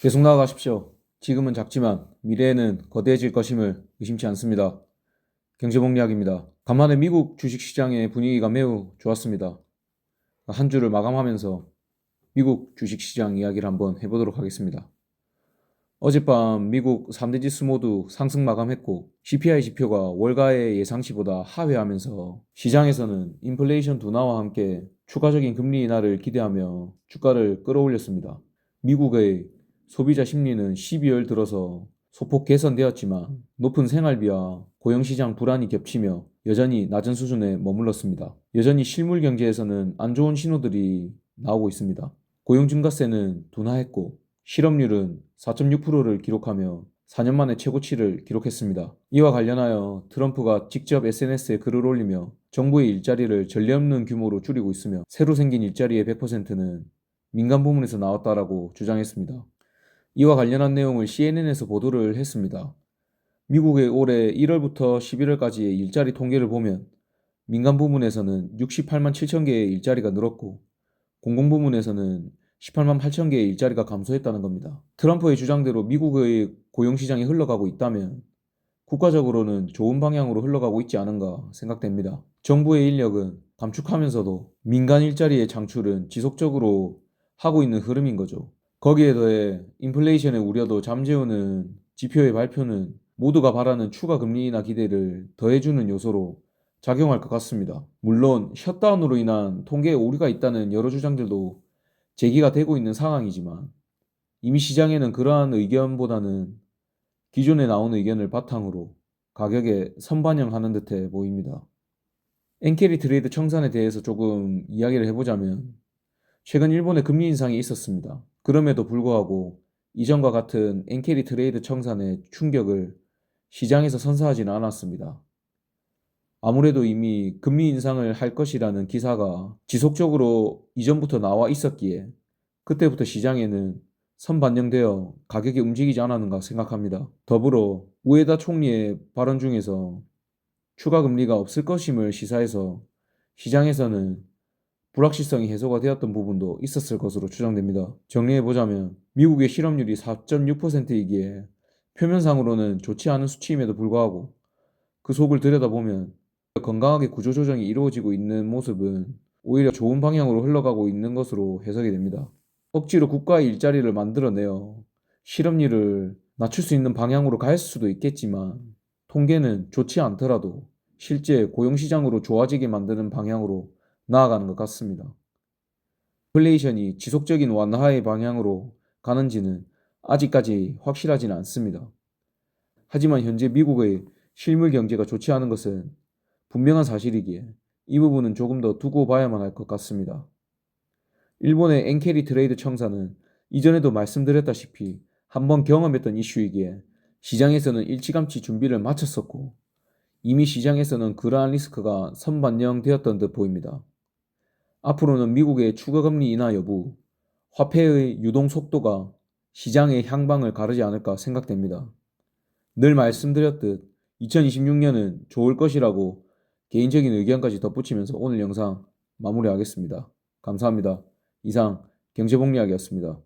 계속 나아가십시오. 지금은 작지만 미래에는 거대해질 것임을 의심치 않습니다. 경제복리학입니다. 간만에 미국 주식시장의 분위기가 매우 좋았습니다. 한 주를 마감하면서 미국 주식시장 이야기를 한번 해보도록 하겠습니다. 어젯밤 미국 3대 지수 모두 상승 마감했고 CPI 지표가 월가의 예상치보다 하회하면서 시장에서는 인플레이션 둔화와 함께 추가적인 금리 인하를 기대하며 주가를 끌어올렸습니다. 미국의 소비자 심리는 12월 들어서 소폭 개선되었지만 높은 생활비와 고용시장 불안이 겹치며 여전히 낮은 수준에 머물렀습니다. 여전히 실물 경제에서는 안 좋은 신호들이 나오고 있습니다. 고용 증가세는 둔화했고 실업률은 4.6%를 기록하며 4년 만에 최고치를 기록했습니다. 이와 관련하여 트럼프가 직접 SNS에 글을 올리며 정부의 일자리를 전례 없는 규모로 줄이고 있으며 새로 생긴 일자리의 100%는 민간 부문에서 나왔다라고 주장했습니다. 이와 관련한 내용을 CNN에서 보도를 했습니다. 미국의 올해 1월부터 11월까지의 일자리 통계를 보면 민간 부문에서는 68만 7천 개의 일자리가 늘었고 공공 부문에서는 18만 8천 개의 일자리가 감소했다는 겁니다. 트럼프의 주장대로 미국의 고용시장이 흘러가고 있다면 국가적으로는 좋은 방향으로 흘러가고 있지 않은가 생각됩니다. 정부의 인력은 감축하면서도 민간 일자리의 창출은 지속적으로 하고 있는 흐름인 거죠. 거기에 더해 인플레이션의 우려도 잠재우는 지표의 발표는 모두가 바라는 추가 금리 인하 기대를 더해주는 요소로 작용할 것 같습니다. 물론 셧다운으로 인한 통계에 오류가 있다는 여러 주장들도 제기가 되고 있는 상황이지만 이미 시장에는 그러한 의견보다는 기존에 나온 의견을 바탕으로 가격에 선반영하는 듯해 보입니다. 엔캐리 트레이드 청산에 대해서 조금 이야기를 해보자면 최근 일본의 금리 인상이 있었습니다. 그럼에도 불구하고 이전과 같은 엔캐리 트레이드 청산의 충격을 시장에서 선사하지는 않았습니다. 아무래도 이미 금리 인상을 할 것이라는 기사가 지속적으로 이전부터 나와 있었기에 그때부터 시장에는 선반영되어 가격이 움직이지 않았는가 생각합니다. 더불어 우에다 총리의 발언 중에서 추가 금리가 없을 것임을 시사해서 시장에서는 불확실성이 해소가 되었던 부분도 있었을 것으로 추정됩니다. 정리해보자면 미국의 실업률이 4.6%이기에 표면상으로는 좋지 않은 수치임에도 불구하고 그 속을 들여다보면 건강하게 구조조정이 이루어지고 있는 모습은 오히려 좋은 방향으로 흘러가고 있는 것으로 해석이 됩니다. 억지로 국가의 일자리를 만들어내어 실업률을 낮출 수 있는 방향으로 갈 수도 있겠지만 통계는 좋지 않더라도 실제 고용시장으로 좋아지게 만드는 방향으로 나아가는 것 같습니다. 인플레이션이 지속적인 완화의 방향으로 가는지는 아직까지 확실하지는 않습니다. 하지만 현재 미국의 실물 경제가 좋지 않은 것은 분명한 사실이기에 이 부분은 조금 더 두고 봐야만 할 것 같습니다. 일본의 엔캐리 트레이드 청사는 이전에도 말씀드렸다시피 한번 경험했던 이슈이기에 시장에서는 일찌감치 준비를 마쳤었고 이미 시장에서는 그러한 리스크가 선반영되었던 듯 보입니다. 앞으로는 미국의 추가 금리 인하 여부, 화폐의 유동 속도가 시장의 향방을 가르지 않을까 생각됩니다. 늘 말씀드렸듯 2026년은 좋을 것이라고 개인적인 의견까지 덧붙이면서 오늘 영상 마무리하겠습니다. 감사합니다. 이상 경제복리학이었습니다.